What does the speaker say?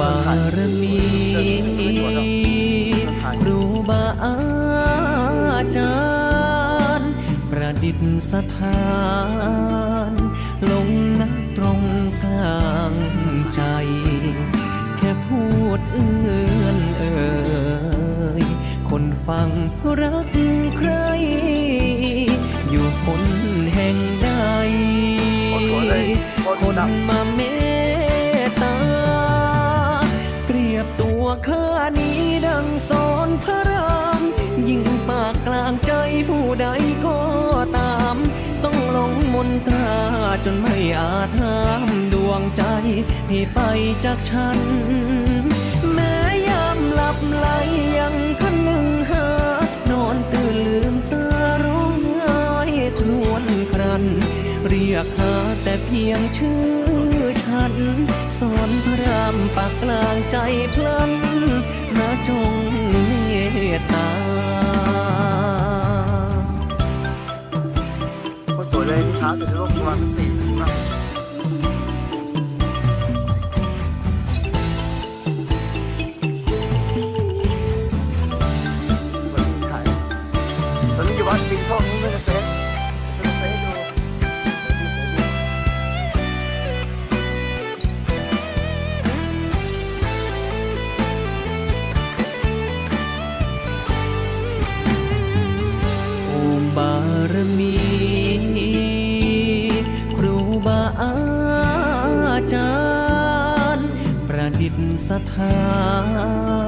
บารมีครูบาอาจารย์ประดิษฐาน ลงนักตรงกลางใจ แค่พูดเอื้อนเอ่ยคนฟังรักใคร อยู่คนแห่งใดคนมาเม นี้ดังสอนพระราม ยิ่งปากกลางใจผู้ใดก็ตาม ต้องลงมนตราจนไม่อาจห้ามดวงใจให้ไปจากฉัน แม้ยามหลับไหลยังคันหนึ่งหานอนตื่นลืมตาร้องไห้ครวญครัน เรียกหาแต่เพียงชื่อ ฉันสอนพระรามปากกลางใจพลันนาจงเมตตาคนสวยเลยช้าสุดในโลกประมาสี่มากวันนี้ถ่ายตอนนี้อยู่วัดปิงช่องนี้ารย์ประดิษฐาน